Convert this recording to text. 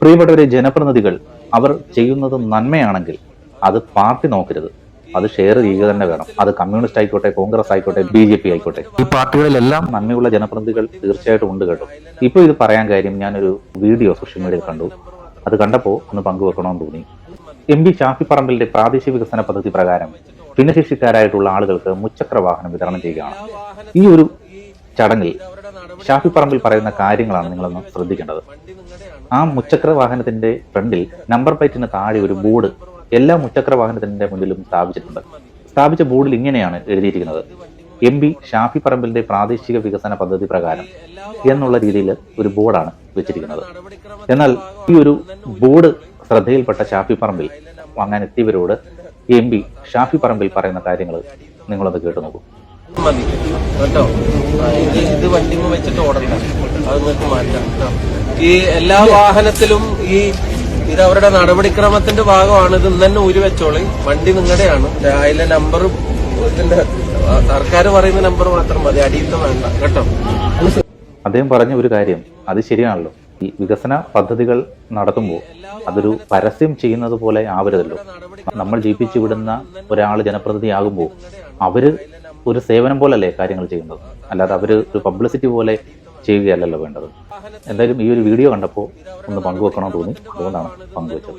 പ്രിയപ്പെട്ടവരെ ജനപ്രതിനിധികൾ അവർ ചെയ്യുന്നത് നന്മയാണെങ്കിൽ അത് പാർട്ടി നോക്കരുത്. അത് ഷെയർ ചെയ്യുക തന്നെ വേണം. അത് കമ്മ്യൂണിസ്റ്റ് ആയിക്കോട്ടെ കോൺഗ്രസ് ആയിക്കോട്ടെ ബി ജെ പി ആയിക്കോട്ടെ. ഈ പാർട്ടികളിലെല്ലാം നന്മയുള്ള ജനപ്രതിനിധികൾ തീർച്ചയായിട്ടും ഉണ്ട് കേട്ടോ. ഇപ്പൊ ഇത് പറയാൻ കാര്യം ഞാനൊരു വീഡിയോ സോഷ്യൽ മീഡിയയിൽ കണ്ടു. അത് കണ്ടപ്പോൾ ഒന്ന് പങ്കുവെക്കണമെന്ന് തോന്നി. എം പി ഷാഫി പറമ്പിലിന്റെ പ്രാദേശിക വികസന പദ്ധതി പ്രകാരം ഭിന്നശേഷിക്കാരായിട്ടുള്ള ആളുകൾക്ക് മുച്ചക്ര വാഹനം വിതരണം ചെയ്യുകയാണ്. ഈ ഒരു ചടങ്ങിൽ ഷാഫി പറമ്പിൽ പറയുന്ന കാര്യങ്ങളാണ് നിങ്ങളൊന്ന് ശ്രദ്ധിക്കേണ്ടത്. ആ മുച്ചക്ര വാഹനത്തിന്റെ ഫ്രണ്ടിൽ നമ്പർ പ്ലേറ്റിന് താഴെ ഒരു ബോർഡ് എല്ലാ മുച്ചക്ര വാഹനത്തിന്റെ മുന്നിലും സ്ഥാപിച്ചിട്ടുണ്ട്. സ്ഥാപിച്ച ബോർഡിൽ ഇങ്ങനെയാണ് എഴുതിയിരിക്കുന്നത്. എം പി ഷാഫി പറമ്പിലിന്റെ പ്രാദേശിക വികസന പദ്ധതി പ്രകാരം എന്നുള്ള രീതിയിൽ ഒരു ബോർഡാണ് വെച്ചിരിക്കുന്നത്. എന്നാൽ ഈ ഒരു ബോർഡ് ശ്രദ്ധയിൽപ്പെട്ട ഷാഫി പറമ്പിൽ വാങ്ങാൻ എത്തിയവരോട് എം പി ഷാഫി പറമ്പിൽ പറയുന്ന കാര്യങ്ങൾ നിങ്ങളത് കേട്ടു നോക്കൂ. മതി. കേട്ടോ? ഇത് ഇത് വണ്ടിമ വെച്ചിട്ട് ഓടണ്ട. അത് നിങ്ങൾക്ക് മാറ്റാം. ഈ എല്ലാ വാഹനത്തിലും ഈ ഇത് അവരുടെ നടപടിക്രമത്തിന്റെ ഭാഗമാണ്. ഇത് തന്നെ ഊരി വെച്ചോളി. വണ്ടി നിങ്ങളുടെയാണ്. അതിലെ നമ്പർ ഇതിന്റെ സർക്കാർ പറയുന്ന നമ്പർ മാത്രം മതി. അടിയത്തെ വേണ്ട. കേട്ടോ? അദ്ദേഹം പറഞ്ഞ ഒരു കാര്യം അത് ശരിയാണല്ലോ. ഈ വികസന പദ്ധതികൾ നടത്തുമ്പോൾ അതൊരു പരസ്യം ചെയ്യുന്നത് പോലെ ആവരുതല്ലോ. നമ്മൾ ജയിപ്പിച്ചു വിടുന്ന ഒരാൾ ജനപ്രതിനിധിയാകുമ്പോൾ അവർ ഒരു സേവനം പോലല്ലേ കാര്യങ്ങൾ ചെയ്യുന്നത്? അല്ലാതെ അവർ ഒരു പബ്ലിസിറ്റി പോലെ ചെയ്യുകയല്ലല്ലോ വേണ്ടത്. എന്തായാലും ഈ ഒരു വീഡിയോ കണ്ടപ്പോൾ ഒന്ന് പങ്കുവെക്കണമെന്ന് തോന്നി. അതുകൊണ്ടാണ് പങ്കുവെച്ചത്.